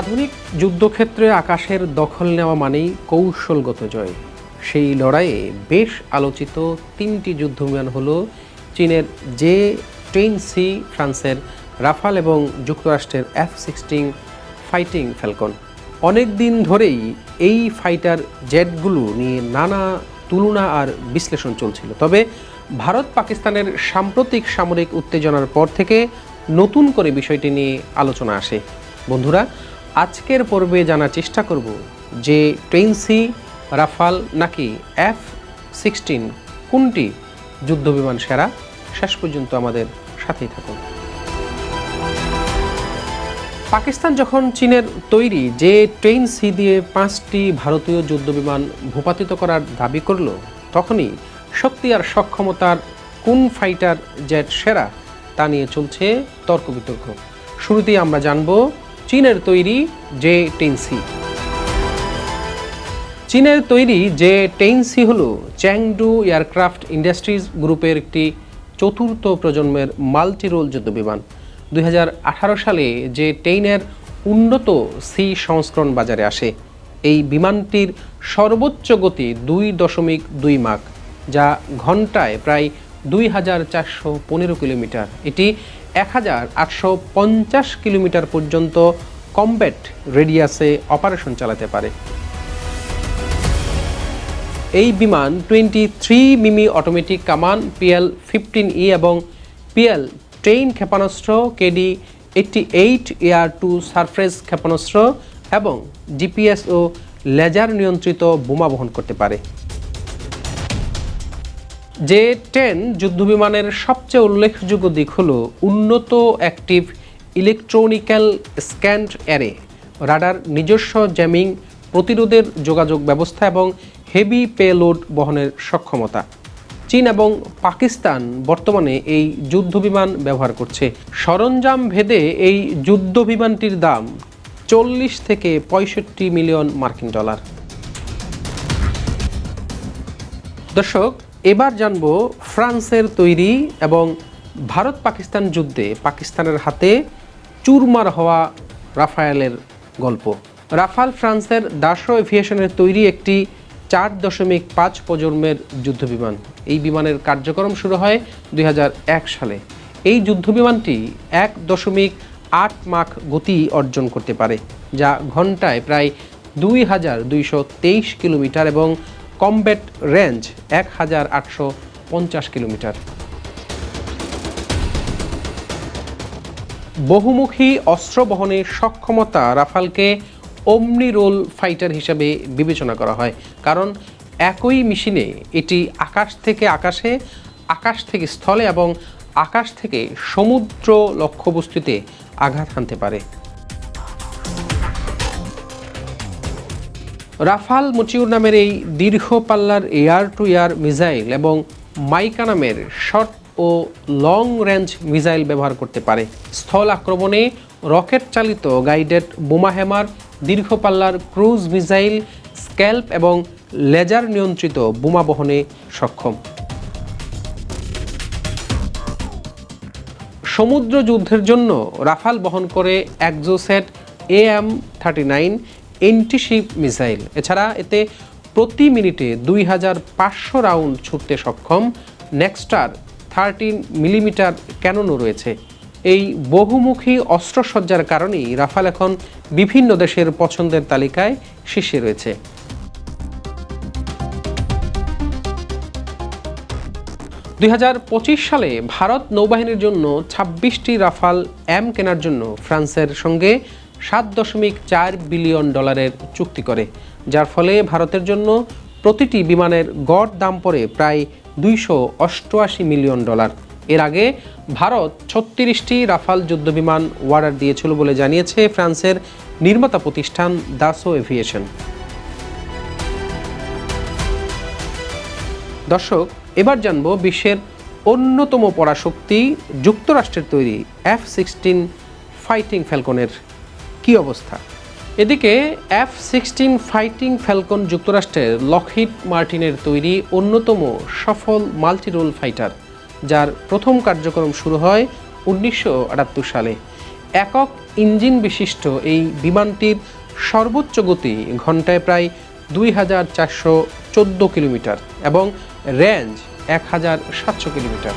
আধুনিক যুদ্ধক্ষেত্রে আকাশের দখল নেওয়া মানেই কৌশলগত জয়। সেই লড়াইয়ে বেশ আলোচিত তিনটি যুদ্ধবিমান হল চীনের জে টেন সি ফ্রান্সের রাফাল এবং যুক্তরাষ্ট্রের এফ সিক্সটিন ফাইটিং ফ্যালকন। অনেক দিন ধরেই এই ফাইটার জেটগুলো নিয়ে নানা তুলনা আর বিশ্লেষণ চলছিল। তবে ভারত পাকিস্তানের সাম্প্রতিক সামরিক উত্তেজনার পর থেকে নতুন করে বিষয়টি নিয়ে আলোচনা আসে। বন্ধুরা আজকের পর্বে জানার চেষ্টা করব যে ট্রেনসি, রাফাল নাকি এফ সিক্সটিন, কোনটি যুদ্ধবিমান সেরা? শেষ পর্যন্ত আমাদের সাথেই থাকুন। পাকিস্তান যখন চীনের তৈরি যে ট্রেন সি দিয়ে পাঁচটি ভারতীয় যুদ্ধবিমান ভূপাতিত করার দাবি করল, তখনই শক্তি আর সক্ষমতার কোন ফাইটার জেট সেরা তা নিয়ে চলছে তর্ক বিতর্ক। শুরুতেই আমরা জানব চীনের তৈরি জে টেনসি চীনের তৈরি যে টেন সি হল চ্যাংডু এয়ারক্রাফট ইন্ডাস্ট্রিজ গ্রুপের একটি চতুর্থ প্রজন্মের মাল্টিরোল যুদ্ধবিমান দুই হাজার আঠারো সালে যে টেইনের উন্নত সি সংস্করণ বাজারে আসে। এই বিমানটির সর্বোচ্চ গতি দুই দশমিক দুই মাক, যা ঘন্টায় প্রায় দুই হাজার চারশো পনেরো কিলোমিটার। এটি এক হাজার আটশো পঞ্চাশ কিলোমিটার পর্যন্ত কমব্যাট রেডিয়াসে অপারেশন চালাতে পারে। এই বিমান টোয়েন্টি থ্রি মিমি অটোমেটিক কামান, পিএল ফিফটিন ই এবং পিএল ট্রেইন ক্ষেপণাস্ত্র, KD eighty eight air to surface ক্ষেপণাস্ত্র এবং জিপিএস ও লেজার নিয়ন্ত্রিত বোমা বহন করতে পারে। যে টেন যুদ্ধবিমানের সবচেয়ে উল্লেখযোগ্য দিক হল উন্নত active electronical scanned array, radar নিজস্ব জ্যামিং, প্রতিরোধের যোগাযোগ ব্যবস্থা এবং হেভি পেলোড বহনের সক্ষমতা। চীন এবং পাকিস্তান বর্তমানে এই যুদ্ধবিমান ব্যবহার করছে। সরঞ্জাম ভেদে এই যুদ্ধবিমানটির দাম চল্লিশ থেকে পঁয়ষট্টি মিলিয়ন মার্কিন ডলার। দর্শক এবার জানব ফ্রান্সের তৈরি এবং ভারত পাকিস্তান যুদ্ধে পাকিস্তানের হাতে চুরমার হওয়া রাফায়েলের গল্প। রাফাল ফ্রান্সের দাসো এভিয়েশনের তৈরি একটি চার দশমিক পাঁচ প্রজন্মের যুদ্ধবিমান। এই বিমানের কার্যক্রম শুরু হয় দুই হাজার এক সালে। এই যুদ্ধবিমানটি এক দশমিক আট মাখ গতি অর্জন করতে পারে, যা ঘন্টায় প্রায় দুই হাজার দুইশো তেইশ কিলোমিটার এবং কমব্যাট রেঞ্জ এক হাজার আটশো পঞ্চাশ কিলোমিটার। বহুমুখী অস্ত্র বহনের সক্ষমতা রাফালকে অমনি রোল ফাইটার হিসাবে বিবেচনা করা হয়, কারণ একই মেশিনে এটি আকাশ থেকে আকাশে, আকাশ থেকে স্থলে এবং আকাশ থেকে সমুদ্র লক্ষ্যবস্তুতে আঘাত হানতে পারে। রাফাল মুচিউর নামের এই দীর্ঘ পাল্লার এয়ার টু এয়ার মিসাইল এবং মাইকা নামের শর্ট ও লং রেঞ্জ মিসাইল ব্যবহার করতে পারে। স্থল আক্রমণে রকেট চালিত গাইডেড বোমা হ্যামার, দীর্ঘ পাল্লার ক্রুজ মিসাইল, স্ক্যাল্প এবং লেজার নিয়ন্ত্রিত বোমা বহনে সক্ষম। সমুদ্র যুদ্ধের জন্য রাফাল বহন করে Exocet A M thirty nine antiship missile. এছাড়া এতে প্রতি মিনিটে দুই হাজার পাঁচশো রাউন্ড ছুটতে সক্ষম নেক্সটার থার্টিন মিলিমিটার ক্যাননও রয়েছে। এই বহুমুখী অস্ত্রসজ্জার কারণেই রাফাল এখন বিভিন্ন দেশের পছন্দের তালিকায় শীর্ষে রয়েছে। দুই হাজার পঁচিশ সালে ভারত নৌবাহিনীর জন্য ছাব্বিশটি রাফাল এম কেনার জন্য ফ্রান্সের সঙ্গে সাত দশমিক চার বিলিয়ন ডলারের চুক্তি করে, যার ফলে ভারতের জন্য প্রতিটি বিমানের গড় দাম পড়ে প্রায় দুইশো অষ্টআশি মিলিয়ন ডলার। এর আগে ভারত ছত্রিশটি রাফাল যুদ্ধবিমান অর্ডার দিয়েছিল বলে জানিয়েছে ফ্রান্সের নির্মাতা প্রতিষ্ঠান দাসো এভিয়েশন। দর্শক, এবার জানব বিশ্বের অন্যতম পরাশক্তি যুক্তরাষ্ট্রের তৈরি এফ সিক্সটিন ফাইটিং ফ্যালকনের কি অবস্থা? এদিকে এফ সিক্সটিন ফাইটিং ফ্যালকন যুক্তরাষ্ট্রের লকহিড মার্টিনের তৈরি অন্যতম সফল মাল্টিরোল ফাইটার যার প্রথম কার্যক্রম শুরু হয় উনিশশো আটাত্তর সালে। একক ইঞ্জিন বিশিষ্ট এই বিমানটির সর্বোচ্চ গতি ঘন্টায় প্রায় দুই হাজার চারশো চোদ্দ কিলোমিটার এবং রেঞ্জ এক হাজার সাতশো কিলোমিটার।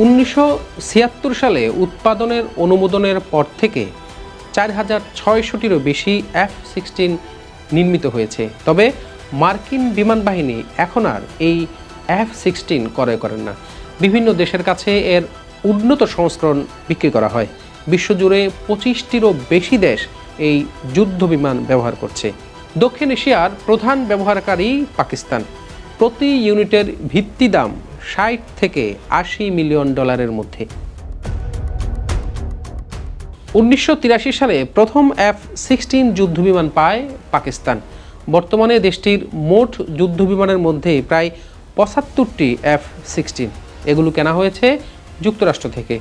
উনিশশো ছিয়াত্তর সালে উৎপাদনের অনুমোদনের পর থেকে চার হাজার ছয়শটিরও বেশি এফ সিক্সটিন নির্মিত হয়েছে। তবে মার্কিন বিমান বাহিনী এখন আর এই এফ সিক্সটিন ক্রয় করেন না। বিভিন্ন দেশের কাছে এর উন্নত সংস্করণ বিক্রি করা হয়। বিশ্বজুড়ে পঁচিশটিরও বেশি দেশ এই যুদ্ধ বিমান ব্যবহার করছে। দক্ষিণ এশিয়ার প্রধান ব্যবহারকারী পাকিস্তান। প্রতি ইউনিটের ভিত্তি দাম ষাট থেকে আশি মিলিয়ন ডলারের মধ্যে। উনিশশো তিরাশি সালে প্রথম এফ সিক্সটিন যুদ্ধবিমান পায় পাকিস্তান। বর্তমানে দেশটির মোট যুদ্ধবিমানের মধ্যে প্রায় পঁচাত্তরটি এফ সিক্সটিন, এগুলো কেনা হয়েছে যুক্তরাষ্ট্র থেকে।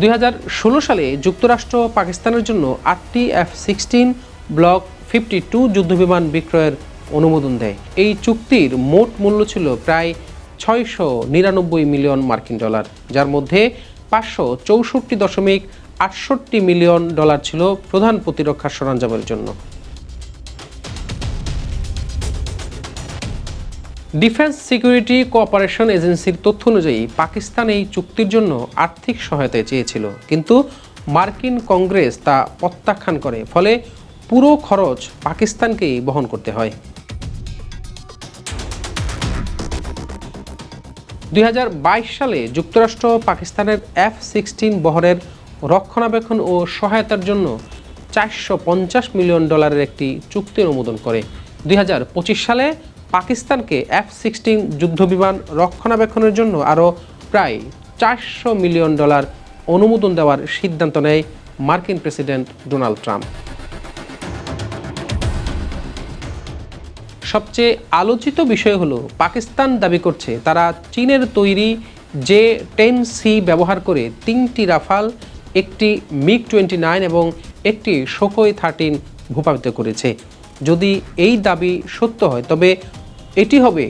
দুই হাজার ষোলো সালে যুক্তরাষ্ট্র পাকিস্তানের জন্য আটটি F sixteen block fifty two যুদ্ধবিমান বিক্রয়ের অনুমোদন দেয়। এই চুক্তির মোট মূল্য ছিল প্রায় ছয়শো নিরানব্বই মিলিয়ন মার্কিন ডলার, যার মধ্যে পাঁচশো চৌষট্টি দশমিক আটষট্টি মিলিয়ন ডলার ছিল প্রধান প্রতিরক্ষা সরঞ্জামের জন্য। ডিফেন্স সিকিউরিটি কোঅপারেশন এজেন্সির তথ্য অনুযায়ী পাকিস্তান এই চুক্তির জন্য আর্থিক সহায়তা চেয়েছিল, কিন্তু মার্কিন কংগ্রেস তা প্রত্যাখ্যান করে, ফলে পুরো খরচ পাকিস্তানকেই বহন করতে হয়। দুই হাজার বাইশ সালে যুক্তরাষ্ট্র পাকিস্তানের এফ সিক্সটিন বহরের রক্ষণাবেক্ষণ ও সহায়তার জন্য চারশো পঞ্চাশ মিলিয়ন ডলারের একটি চুক্তি অনুমোদন করে। দুই হাজার পঁচিশ সালে পাকিস্তানকে এফ সিক্সটিন যুদ্ধবিমান রক্ষণাবেক্ষণের জন্য আরও প্রায় চারশো মিলিয়ন ডলার অনুমোদন দেওয়ার সিদ্ধান্ত নেয় মার্কিন প্রেসিডেন্ট ডোনাল্ড ট্রাম্প। সবচেয়ে আলোচিত বিষয় হলো, পাকিস্তান দাবি করছে তারা চীনের তৈরি জে টেন সি ব্যবহার করে তিনটি রাফাল, একটি মিগ টোয়েন্টি নাইন এবং একটি শোকই থার্টিন ভূপাবিত করেছে। যদি এই দাবি সত্য হয়, তবে এটি হবে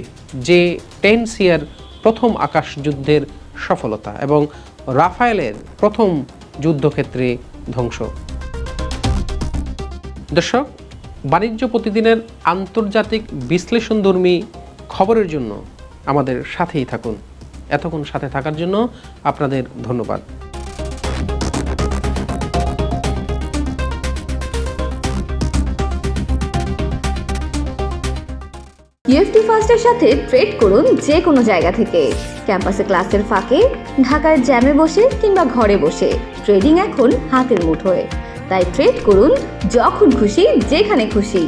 যে টেন সি এর প্রথম আকাশ যুদ্ধের সফলতা এবং রাফায়েলের প্রথম যুদ্ধক্ষেত্রে ধ্বংস। দর্শক বাণিজ্য প্রতিদিনের আন্তর্জাতিক বিশ্লেষণধর্মী খবরের জন্য আমাদের সাথেই থাকুন। এতক্ষণ সাথে থাকার জন্য আপনাদের ধন্যবাদ। ইএফটি ফার্স্টের সাথে ট্রেড করুন যে কোনো জায়গা থেকে। ক্যাম্পাসে ক্লাসের ফাঁকে, ঢাকার জ্যামে বসে কিংবা ঘরে বসে। ট্রেডিং এখন হাতের মুঠোয়। তাই ট্রেড করুন যখন খুশি যেখানে খুশি।